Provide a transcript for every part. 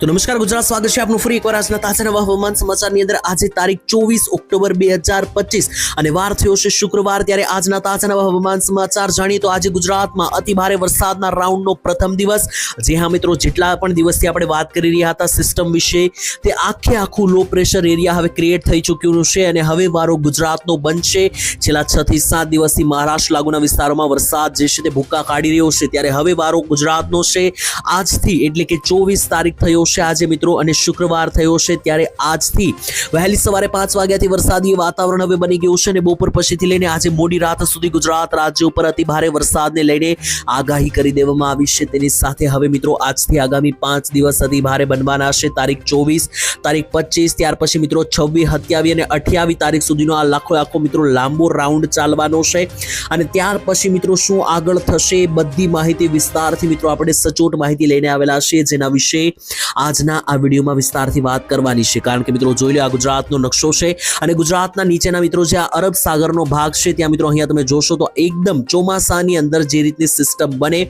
તો નમસ્કાર, ગુજરાત સ્વાગત છે આપનું ફરી એકવાર આજના તાજા નવા હવામાન સમાચારની અંદર. આજે તારીખ ચોવીસ ઓક્ટોબર બે હજાર પચીસ અને વાર થયો છે શુક્રવાર. ત્યારે આજના તાજા નવા હવામાન સમાચાર જાણીએ તો આજે ગુજરાતમાં અતિ ભારે વરસાદના રાઉન્ડનો પ્રથમ દિવસ. જે હા મિત્રો, જેટલા પણ દિવસથી આપણે વાત કરી રહ્યા હતા સિસ્ટમ વિશે, તે આખે આખું લો પ્રેશર એરિયા હવે ક્રિએટ થઈ ચૂક્યું છે અને હવે વારો ગુજરાતનો બનશે. છેલ્લા છ થી સાત દિવસથી મહારાષ્ટ્ર લાગુના વિસ્તારોમાં વરસાદ જે છે તે ભૂક્કા કાઢી રહ્યો છે. ત્યારે હવે વારો ગુજરાતનો છે. આજથી એટલે કે ચોવીસ તારીખ થયો છે આજે મિત્રો અને શુક્રવાર થયો છે ત્યારે આજથી વહેલી સવારે પાંચ વાગ્યાથી વરસાદી વાતાવરણ હવે બની ગયું છે અને બપોર પછીથી લઈને આજે મોડી રાત સુધી ગુજરાત રાજ્ય ઉપર અતિ ભારે વરસાદને લઈને આગાહી કરી દેવામાં આવી છે. તેની સાથે હવે મિત્રો આજથી આગામી પાંચ દિવસ અતિ ભારે બનવાના છે. તારીખ ચોવીસ, તારીખ પચીસ, ત્યાર પછી મિત્રો છવ્વીસ, સત્યાવીસ અને અઠ્યાવીસ તારીખ સુધીનો આ લાખો આખો મિત્રો લાંબો રાઉન્ડ ચાલવાનો છે. અને ત્યાર પછી મિત્રો શું આગળ થશે બધી માહિતી વિસ્તારથી મિત્રો આપણે સચોટ માહિતી લઈને આવેલા છે જેના વિશે આજના આ વિડીયોમાં વિસ્તારથી વાત કરવાની છે. કારણ કે મિત્રો જોઈ લો, આ ગુજરાતનો નકશો છે અને ગુજરાતના નીચેના મિત્રો જે આ અરબ સાગરનો ભાગ છે, ત્યાં મિત્રો અહીંયા તમે જોશો તો એકદમ ચોમાસાની અંદર જે રીતની સિસ્ટમ બને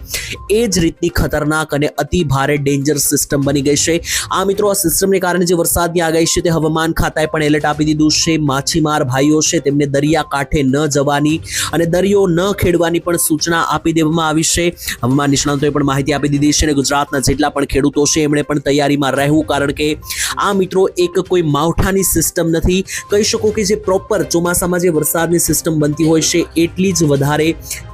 એ જ રીતની ખતરનાક અને અતિ ભારે ડેન્જર સિસ્ટમ બની ગઈ છે. આ મિત્રો આ સિસ્ટમને કારણે જે વરસાદની આગાહી છે તે હવામાન ખાતાએ પણ એલર્ટ આપી દીધું છે. માછીમાર ભાઈઓ છે તેમને દરિયા કાંઠે ન જવાની અને દરિયો ન ખેડવાની પણ સૂચના આપી દેવામાં આવી છે. હવામાન નિષ્ણાંતોએ પણ માહિતી આપી દીધી છે અને ગુજરાતના જેટલા પણ ખેડૂતો છે, એમણે પણ તૈયારીમાં રહેવું, કારણ કે આ મિત્રો એક કોઈ માવઠાની સિસ્ટમ નથી. કહી શકો કે જે પ્રોપર ચોમાસામાં જે વરસાદની સિસ્ટમ બનતી હોય છે, એટલી જ વધારે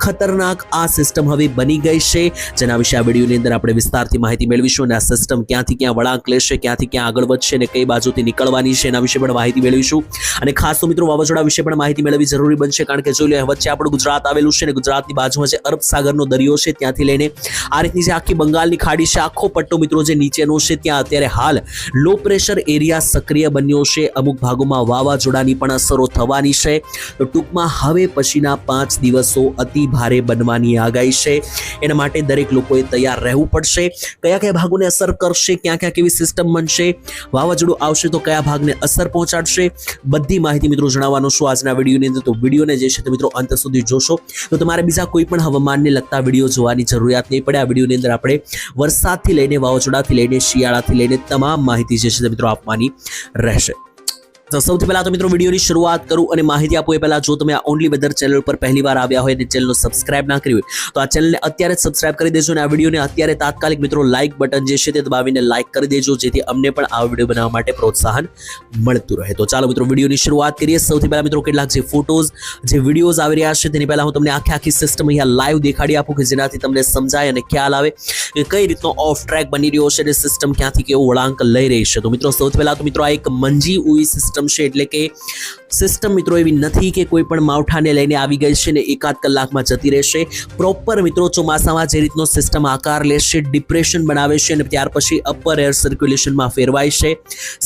ખતરનાક આ સિસ્ટમ હવે બની ગઈ છે. જેના વિશે આ વિડીયોની અંદર આપણે વિસ્તારથી માહિતી મેળવીશું અને આ સિસ્ટમ ક્યાંથી ક્યાં વળાંક લેશે, ક્યાંથી ક્યાં આગળ વધશે અને કઈ બાજુથી નીકળવાની છે, એના વિશે પણ માહિતી મેળવીશું. અને ખાસ તો મિત્રો વાવાઝોડા વિશે પણ માહિતી મેળવવી જરૂરી બનશે, કારણ કે જોઈ લો, વચ્ચે આપણું ગુજરાત આવેલું છે અને ગુજરાતની બાજુમાં જે અરબ સાગરનો દરિયો છે, ત્યાંથી લઈને આ રીતની જે આખી બંગાળની ખાડી છે, આખો પટ્ટો મિત્રો જે નીચેનો છે ત્યાં અત્યારે હાલ લો પ્રેશર એરિયા સક્રિય બન્યો છે. અમુક ભાગોમાં વાવાઝોડાની પણ અસરો થવાની છે. તો ટૂંકમાં હવે પછીના પાંચ દિવસો અતિ ભારે બનવાની આગાહી છે. એના માટે દરેક લોકોએ તૈયાર રહેવું પડશે. કયા કયા ભાગોને અસર કરશે, ક્યાં ક્યાં કેવી સિસ્ટમ બનશે, વાવાઝોડું આવશે તો કયા ભાગને અસર પહોંચાડશે, બધી માહિતી મિત્રો જણાવવાનો છું આજના વિડીયોની અંદર. તો વિડીયોને જે છે તે મિત્રો અંત સુધી જોશો. તો તમારે બીજા કોઈ પણ હવામાનને લગતા વીડિયો જોવાની જરૂરિયાત નહીં પડે. આ વિડીયોની અંદર આપણે વરસાદથી લઈને વાવાઝોડાથી લઈને શિયાળાથી લઈને તમામ માહિતી જે છે મિત્રો આપવાની રહેશે. તો સૌથી પહેલા તો મિત્રો વિડીયોની શરૂઆત કરું અને માહિતી આપું એ પહેલા જો તમે આ ઓનલી વેધર ચેનલ પર પહેલી વાર આવ્યા હોય અને ચેનલનો સબસ્ક્રાઇબ ના કરી હોય, તો આ ચેનલને અત્યારે જ સબસ્ક્રાઇબ કરી દેજો અને આ વિડીયોને અત્યારે તાત્કાલિક મિત્રો લાઇક બટન જે છે તે દબાવીને લાઇક કરી દેજો, જેથી અમને પણ આ વીડિયો બનાવવા માટે પ્રોત્સાહન મળતું રહે. તો ચાલો મિત્રો વિડીયોની શરૂઆત કરીએ. સૌથી પહેલા મિત્રો કેટલાક જે ફોટોઝ જે વિડીયોઝ આવી રહ્યા છે તેની પહેલા હું તમને આખી આખી સિસ્ટમ અહીંયા લાઈવ દેખાડી આપું કે જેનાથી તમને સમજાય અને ખ્યાલ આવે કે કઈ રીતનો ઓફ ટ્રેક બની રહ્યો છે અને સિસ્ટમ ક્યાંથી કેવો વળાંક લઈ રહી છે. તો મિત્રો સૌથી પહેલા તો મિત્રો આ એક મંજી ઉઈ સિસ્ટમ છે એટલે કે સિસ્ટમ મિત્રો એવી નથી કે કોઈ પણ માવઠાને લઈને આવી ગઈ છે ને એકાદ કલાકમાં જતી રહેશે. પ્રોપર મિત્રો ચોમાસામાં જે રીતનો સિસ્ટમ આકાર લેશે ડિપ્રેશન બનાવે છે અને ત્યાર પછી અપર એર સર્ક્યુલેશનમાં ફેરવાય છે.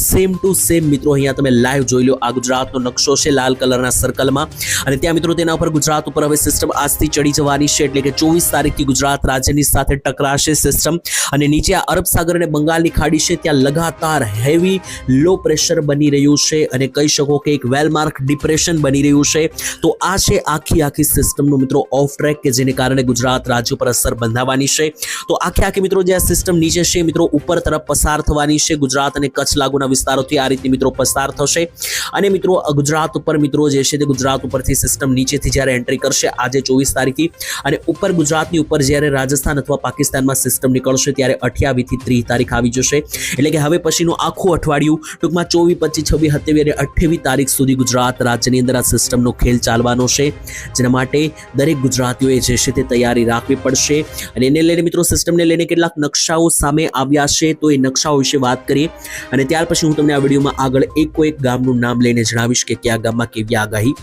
સેમ ટુ સેમ મિત્રો અહીંયા તમે લાઈવ જોઈ લો. આ ગુજરાતનો નકશો છે લાલ કલરના સર્કલમાં અને ત્યાં મિત્રો તેના ઉપર ગુજરાત ઉપર હવે સિસ્ટમ આજથી ચડી જવાની છે એટલે કે ચોવીસ તારીખથી ગુજરાત રાજ્યની સાથે ટકરાશે સિસ્ટમ. અને નીચે આ અરબ સાગર અને બંગાળની ખાડી છે, ત્યાં લગાતાર હેવી લો પ્રેશર બની રહ્યું છે. અને કહી શકો કે એક વેલમાર્ક ડિપ્રેશન બની રહ્યું છે. તો આ છે આખી આખી સિસ્ટમનું મિત્રો ઓફ ટ્રેક કે જેને કારણે ગુજરાત રાજ્ય પર અસર બંધાવવાની છે. તો આખી આખી મિત્રો જે આ સિસ્ટમ નીચે છે, મિત્રો ઉપર તરફ પસાર થવાની છે, ગુજરાત અને કચ્છ લાગુના વિસ્તારોથી આ રીતે મિત્રો પસાર થશે. અને મિત્રો ગુજરાત ઉપર મિત્રો જે છે તે ગુજરાત ઉપરથી સિસ્ટમ નીચેથી જ્યારે એન્ટ્રી કરશે આજે ચોવીસ તારીખથી, અને ઉપર ગુજરાતની ઉપર જ્યારે રાજસ્થાન અથવા પાકિસ્તાનમાં સિસ્ટમ નીકળશે ત્યારે અઠ્યાવીસથી ત્રીસ તારીખ આવી જશે. એટલે કે હવે પછીનું આખું અઠવાડિયું ટૂંકમાં ચોવીસ, પચીસ, છવ્વીસ, સત્યાવીસ અને અઠ્યાવીસ તારીખ સુધી ગુજરાત રાજ્યની અંદર આ સિસ્ટમનો ખેલ ચાલવાનો છે, જેના માટે દરેક ગુજરાતીઓએ જે છે તે તૈયારી રાખવી પડશે. અને એને લઈને મિત્રો સિસ્ટમને લઈને કેટલાક નકશાઓ સામે આવ્યા છે, તો એ નકશાઓ વિશે વાત કરીએ. અને ત્યાર પછી હું તમને આ વિડીયોમાં આગળ એકો એક ગામનું નામ લઈને જણાવીશ કે કયા ગામમાં કેવી આગાહી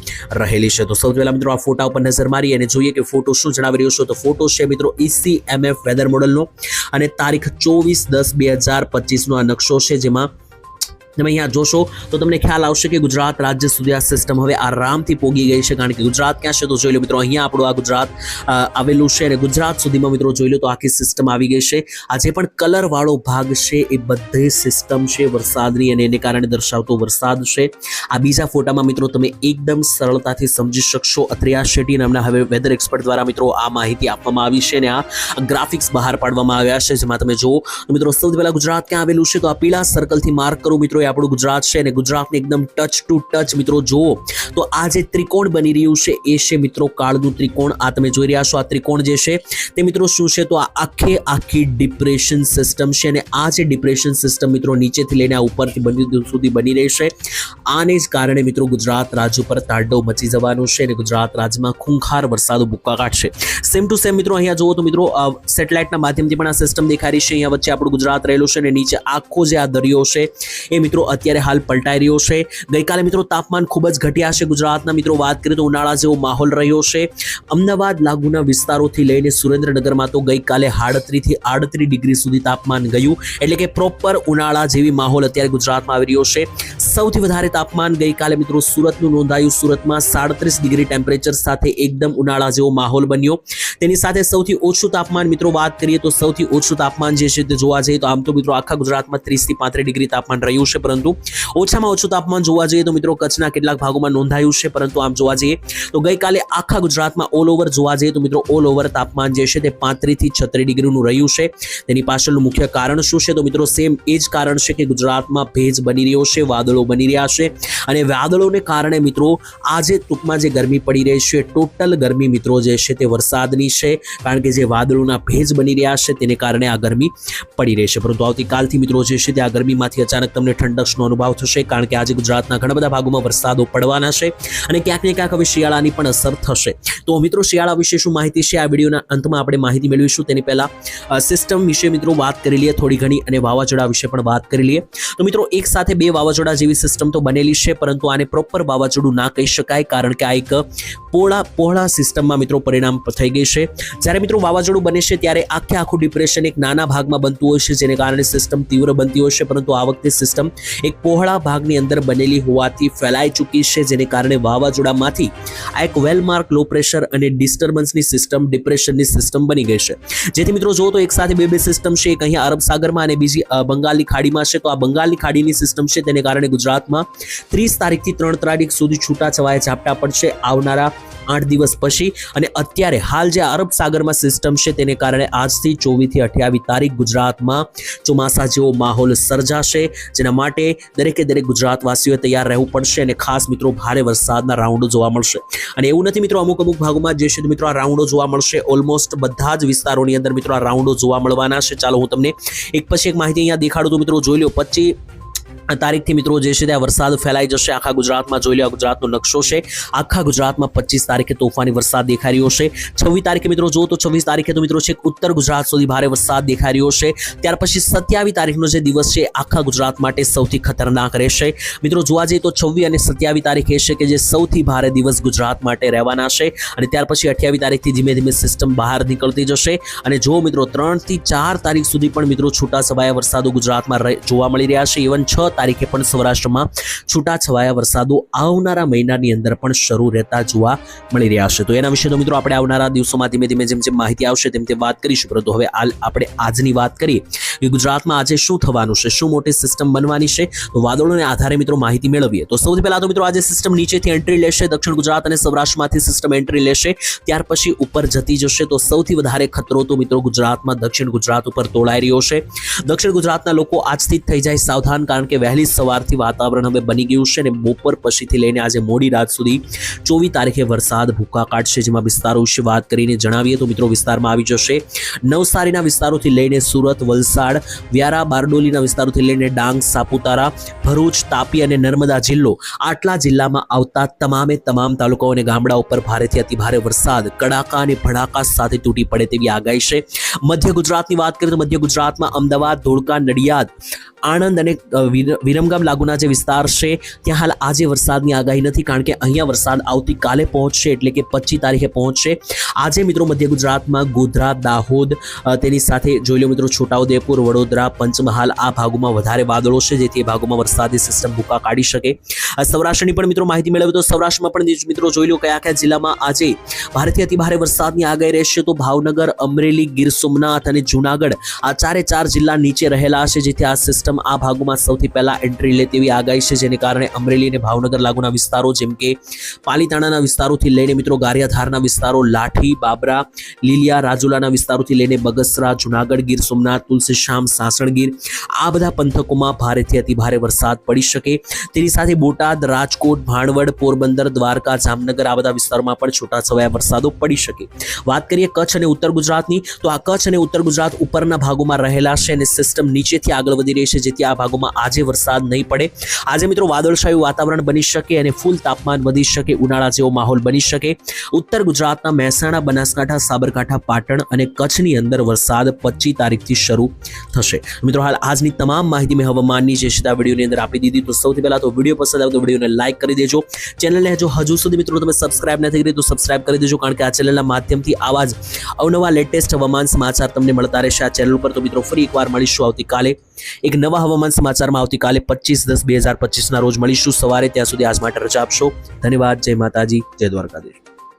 રહેલી છે. તો સૌથી પહેલાં મિત્રો આ ફોટા ઉપર નજર મારી અને જોઈએ કે ફોટો શું જણાવી રહ્યો છે. તો ફોટો છે મિત્રો ઈસી એમએફ વેધર મોડલનો અને તારીખ ચોવીસ દસ બે હજાર પચીસનો આ નકશો છે, જેમાં તમે અહીંયા જોશો તો તમને ખ્યાલ આવશે કે ગુજરાત રાજ્ય સુધી આ સિસ્ટમ હવે આરામથી પોગી ગઈ છે. કારણ કે ગુજરાત ક્યાં છે તો જોઈ લો મિત્રો, અહીંયા આપણું આ ગુજરાત આવેલું છે અને ગુજરાત સુધીમાં મિત્રો જોઈ લો તો આખી સિસ્ટમ આવી ગઈ છે. આ જે પણ કલરવાળો ભાગ છે એ બધે સિસ્ટમ છે વરસાદની અને એને કારણે દર્શાવતો વરસાદ છે. આ બીજા ફોટામાં મિત્રો તમે એકદમ સરળતાથી સમજી શકશો. અત્રિયા શેટ્ટી નામના હવે વેધર એક્સપર્ટ દ્વારા મિત્રો આ માહિતી આપવામાં આવી છે અને આ ગ્રાફિક્સ બહાર પાડવામાં આવ્યા છે. જેમાં તમે જુઓ મિત્રો સૌથી પહેલાં ગુજરાત ક્યાં આવેલું છે તો આ પીળા સર્કલથી માર્ક કરો મિત્રો એ આપણું ગુજરાત છે અને ગુજરાતને એકદમ ટચ ટુ ટચ મિત્રો જુઓ. તો આ જે ત્રિકોણ બની રહ્યું છે, એ છે મિત્રો કાળનું ત્રિકોણ. આ તમે જોઈ રહ્યા છો આ ત્રિકોણ જે છે, તે મિત્રો શું છે? તો આ આખે આખી ડિપ્રેશન સિસ્ટમ છે અને આ જે ડિપ્રેશન સિસ્ટમ મિત્રો નીચેથી લઈને આ ઉપરથી બની સુધી બની રહેશે આને જ કારણે મિત્રો ગુજરાત રાજ્ય ઉપર તાંડવ મચી જવાનું છે અને ગુજરાત રાજ્યમાં ખૂંખાર વરસાદ ભૂક્કા કાઢશે. સેમ ટુ સેમ મિત્રો અહીંયા જુઓ તો મિત્રો સેટેલાઇટના માધ્યમથી પણ આ સિસ્ટમ દેખાડી છે. અહીંયા વચ્ચે આપણું ગુજરાત રહેલું છે અને નીચે આખો જે આ દરિયો છે, એ મિત્રો, અત્યારે હાલ પલટાઈ રહ્યો છે. ગઈકાલે મિત્રો તાપમાન ખૂબ જ ઘટ્યા છે ગુજરાતના. મિત્રો, વાત કરીએ તો ઉનાળા જેવો માહોલ રહ્યો છે. અમદાવાદ લાગુના વિસ્તારોથી લઈને સુરેન્દ્રનગરમાં તો ગઈકાલે આડત્રીસથી આડત્રીસ ડિગ્રી સુધી તાપમાન ગયું. એટલે કે પ્રોપર ઉનાળા જેવી માહોલ અત્યારે ગુજરાતમાં આવી રહ્યો છે. સૌથી વધારે તાપમાન ગઈકાલે મિત્રો સુરતનું નોંધાયું. સુરતમાં સાડત્રીસ ડિગ્રી ટેમ્પરેચર સાથે એકદમ ઉનાળા જેવો માહોલ બન્યો. તેની સાથે સૌથી ઓછું તાપમાન મિત્રો વાત કરીએ તો સૌથી ઓછું તાપમાન જે છે તે જોવા જઈએ તો આમ તો મિત્રો આખા ગુજરાતમાં ત્રીસથી પાંત્રીસ ડિગ્રી તાપમાન રહ્યું છે. પરંતુ ઓછામાં ઓછું તાપમાન જોવા જઈએ તો મિત્રો કચ્છના કેટલાક ભાગોમાં નોંધાયું છે. પરંતુ આમ જોવા જઈએ તો ગઈકાલે આખા ગુજરાતમાં ઓલ ઓવર જોવા જઈએ તો મિત્રો ઓલ ઓવર તાપમાન જે છે તે પાંત્રીસથી છત્રીસ ડિગ્રીનું રહ્યું છે. તેની પાછળનું મુખ્ય કારણ શું છે? તો મિત્રો સેમ એ જ કારણ છે કે ગુજરાતમાં ભેજ બની રહ્યો છે. વાદળો બની રહ્યા છે અને વાદળોને કારણે મિત્રો આજે ટૂંકમાં જે ગરમી પડી રહી છે, ટોટલ ગરમી મિત્રો જે છે તે વરસાદની છે, કારણ કે જે વાદળોના ભેજ બની રહ્યા છે તેને કારણે આ ગરમી પડી રહી છે. પરંતુ આવતીકાલથી મિત્રો જે છે તે આ ગરમીમાંથી અચાનક તમને ઠંડકનો અનુભવ થશે, કારણ કે આજે ગુજરાતના ઘણા બધા ભાગોમાં વરસાદો પડવાના છે અને ક્યાંક ને ક્યાંક હવે શિયાળાની પણ અસર થશે. તો મિત્રો શિયાળા વિશે શું માહિતી છે? આ વિડીયોના અંતમાં આપણે માહિતી મેળવીશું. તેની પહેલાં સિસ્ટમ વિશે મિત્રો વાત કરી લઈએ, થોડી ઘણી અને વાવાઝોડા વિશે પણ વાત કરી લઈએ. તો મિત્રો એક સાથે બે વાવાઝોડા જેવી સિસ્ટમ તો બનેલી છે, પરંતુ આને પ્રોપર વાવાઝોડું ના કહી શકાય, કારણ કે આ એક પોળા પહોળા સિસ્ટમમાં મિત્રો પરિણામ થઈ ગઈ છે. જ્યારે મિત્રો વાવાઝોડું બને છે, ત્યારે આખે આખું ડિપ્રેશન એક નાના ભાગમાં બનતું હોય છે, જેને કારણે સિસ્ટમ તીવ્ર બનતી હોય છે, પરંતુ આ વખતે સિસ્ટમ એક પહોળા ભાગની અંદર બનેલી હોવાથી ફેલાઈ ચૂકી છે, જેને કારણે વાવાઝોડામાંથી આ એક વેલમાર્ક લો પ્રેશર અને ડિસ્ટર્બન્સની સિસ્ટમ ડિપ્રેશનની સિસ્ટમ બની ગઈ છે. જેથી મિત્રો જો તો એક સાથે બે બે સિસ્ટમ છે, એક અહીંયા અરબ સાગરમાં અને બીજી બંગાળની ખાડીમાં છે. તો આ બંગાળની ખાડીની સિસ્ટમ છે, તેને કારણે ગુજરાતમાં. ત્રીસ તારીખથી ત્રણ તારીખ સુધી છૂટાછવાયા ઝાપટા પડશે આવનારા આઠ દિવસ પછી. અને અત્યારે હાલ જે અરબ સાગરમાં સિસ્ટમ છે તેને કારણે આજથી ચોવીસથી અઠ્યાવીસ તારીખ ગુજરાતમાં ચોમાસા જેવો માહોલ સર્જાશે, જેના માટે દરેકે દરેક ગુજરાતવાસીઓએ તૈયાર રહેવું પડશે અને ખાસ મિત્રો ભારે વરસાદના રાઉન્ડો જોવા મળશે. અને એવું નથી મિત્રો અમુક અમુક ભાગોમાં જે છે મિત્રો આ રાઉન્ડો જોવા મળશે. ઓલમોસ્ટ બધા જ વિસ્તારોની અંદર મિત્રો આ રાઉન્ડો જોવા મળવાના છે. ચાલો હું તમને એક પછી એક માહિતી અહીંયા દેખાડું તો મિત્રો જોઈ લો પચીસ તારીખથી મિત્રો જે છે ત્યાં વરસાદ ફેલાઈ જશે. આખા ગુજરાતમાં જોઈ લો ગુજરાતનો નકશો છે. આખા ગુજરાતમાં પચીસ તારીખે તોફાની વરસાદ દેખાઈ રહ્યો છે. છવ્વીસ તારીખે મિત્રો જો તો છવ્વીસ તારીખે તો મિત્રો છે ઉત્તર ગુજરાત સુધી ભારે વરસાદ દેખાઈ રહ્યો છે. ત્યાર પછી સત્યાવીસ તારીખનો જે દિવસ છે, આખા ગુજરાત માટે સૌથી ખતરનાક રહેશે. મિત્રો જોવા જઈએ તો છવ્વીસ અને સત્યાવીસ તારીખ એ છે કે જે સૌથી ભારે દિવસ ગુજરાત માટે રહેવાના છે. અને ત્યાર પછી અઠ્યાવીસ તારીખથી ધીમે ધીમે સિસ્ટમ બહાર નીકળતી જશે. અને જો મિત્રો ત્રણથી ચાર તારીખ સુધી પણ મિત્રો છૂટા છવાયા વરસાદો ગુજરાતમાં જોવા મળી રહ્યા છે. ઇવન છ તારીખે પણ સૌરાષ્ટ્રમાં છૂટાછવાયા વરસાદો આવનારા મહિનાની અંદર પણ શરૂ રહેતા જોવા મળી રહ્યા છે. તો એના વિશે તો મિત્રો આપણે આવનારા દિવસોમાં ધીમે ધીમે જેમ જેમ માહિતી આવશે તેમ તેમ વાત કરીશું. પરંતુ હવે આપણે આજની વાત કરીએ ગુજરાતમાં આજે શું થવાનું છે, શું મોટી સિસ્ટમ બનવાની છે? તો વાદળોને આધારે મિત્રો માહિતી મેળવીએ. તો સૌથી પહેલા તો મિત્રો આજે સિસ્ટમ નીચેથી એન્ટ્રી લેશે, દક્ષિણ ગુજરાત અને સૌરાષ્ટ્રમાંથી સિસ્ટમ એન્ટ્રી લેશે. ત્યાર પછી ઉપર જતી જશે. તો સૌથી વધારે ખતરો તો મિત્રો ગુજરાતમાં દક્ષિણ ગુજરાત ઉપર તોળાઈ રહ્યો છે. દક્ષિણ ગુજરાતના લોકો આજથી જ થઈ જાય સાવધાન કારણ કે વહેલી સવારથી વાતાવરણ હવે બની ગયું છે અને બપોર પછીથી લઈને આજે મોડી રાત સુધી ચોવીસ તારીખે વરસાદ ભૂકા કાઢશે, જેમાં વિસ્તારો વિશે વાત કરીને જણાવીએ તો મિત્રો વિસ્તારમાં આવી જશે. નવસારીના વિસ્તારોથી લઈને સુરત, વલસાડ, વ્યારા, બારડોલીના વિસ્તારોથી લઈને ડાંગ, સાપુતારા, ભરૂચ, તાપી અને નર્મદા જિલ્લો આટલા જિલ્લામાં આવતા તમામે તમામ તાલુકાઓ અને ગામડા ઉપર ભારેથી અતિભારે વરસાદ, કડાકા અને ભડાકા સાથે તૂટી પડે તેવી આગાહી છે. મધ્ય ગુજરાતની વાત કરીએ તો મધ્ય ગુજરાતમાં અમદાવાદ, ધોળકા, નડિયાદ, આણંદ અને વિરમગામ લાગુના જે વિસ્તાર છે, ત્યાં હાલ આજે વરસાદની આગાહી નથી, કારણ કે અહીંયા વરસાદ આવતીકાલે પહોંચશે, એટલે કે પચીસ તારીખે પહોંચશે. આજે મિત્રો મધ્ય ગુજરાતમાં ગોધરા, દાહોદ તેની સાથે જોઈ લો મિત્રો છોટાઉદેપુર, વડોદરા, પંચમહાલ આ ભાગોમાં વધારે વાદળો છે, જેથી એ ભાગોમાં વરસાદી સિસ્ટમ ભૂકા કાઢી શકે. સૌરાષ્ટ્રની પણ મિત્રો માહિતી મેળવે તો સૌરાષ્ટ્રમાં પણ મિત્રો જોઈ લો કયા કયા જિલ્લામાં આજે ભારેથી અતિ ભારે વરસાદની આગાહી રહેશે, તો ભાવનગર, અમરેલી, ગીર સોમનાથ અને જુનાગઢ આ ચારે ચાર જિલ્લા નીચે રહેલા છે, જેથી આ સિસ્ટમ આ ભાગોમાં સૌથી પહેલા એન્ટ્રી લે તેવી આગાહી છે, જેને કારણે અમરેલી અને ભાવનગર લાગુના વિસ્તારો, જેમ કે પાલીતાણાના વિસ્તારોથી લઈને મિત્રો ગારિયાધારના વિસ્તારો, લાઠી, બાબરા, લીલિયા, રાજુલાના વિસ્તારોથી લઈને બગસરા, જુનાગઢ ગીર, સોમનાથ તુલસીશ્યામ સાસણગીર આ બધા પંથકોમાં ભારેથી અતિભારે વરસાદ પડી શકે. તેની સાથે બોટાદ, રાજકોટ, ભાણવડ, પોરબંદર, દ્વારકા, જામનગર આ બધા વિસ્તારોમાં પણ છૂટાછવાયા વરસાદો પડી શકે. વાત કરીએ કચ્છ અને ઉત્તર ગુજરાતની, તો આ કચ્છ અને ઉત્તર ગુજરાત ઉપરના ભાગોમાં રહેલા છે અને સિસ્ટમ નીચેથી આગળ વધી રહી છે, જેથી આ ભાગોમાં આજે વરસાદ નહીં પડે. આજે મિત્રો વાદળછાયું વાતાવરણ બની શકે અને ફૂલ તાપમાન વધી શકે, ઉનાળા જેવો માહોલ બની શકે. ઉત્તર ગુજરાતના મહેસાણા, બનાસકાંઠા, સાબરકાંઠા, પાટણ અને કચ્છની અંદર વરસાદ પચીસ તારીખથી શરૂ થશે. મિત્રો, હાલ આજની તમામ માહિતી મેં હવામાનની જે છે વિડીયોની અંદર આપી દીધી. તો સૌથી પહેલા તો વીડિયો પસંદ આવે તો વિડીયોને લાઇક કરી દેજો. ચેનલને જો હજુ સુધી મિત્રો તમે સબસ્ક્રાઇબ નથી કરી તો સબસ્ક્રાઇબ કરી દેજો, કારણ કે આ ચેનલના માધ્યમથી આવા જ અવનવા લેટેસ્ટ હવામાન સમાચાર તમને મળતા રહેશે આ ચેનલ ઉપર. તો મિત્રો, ફરી એકવાર મળીશું આવતીકાલે એક નવા હવામાન સમાચારમાં. આવતીકાલે પચીસ દસ બે હજાર પચીસના રોજ મળીશું. સવારે ત્યાં સુધી આજ માટે રજા આપશો. ધન્યવાદ. જય માતાજી. જય દ્વારકાધીશ.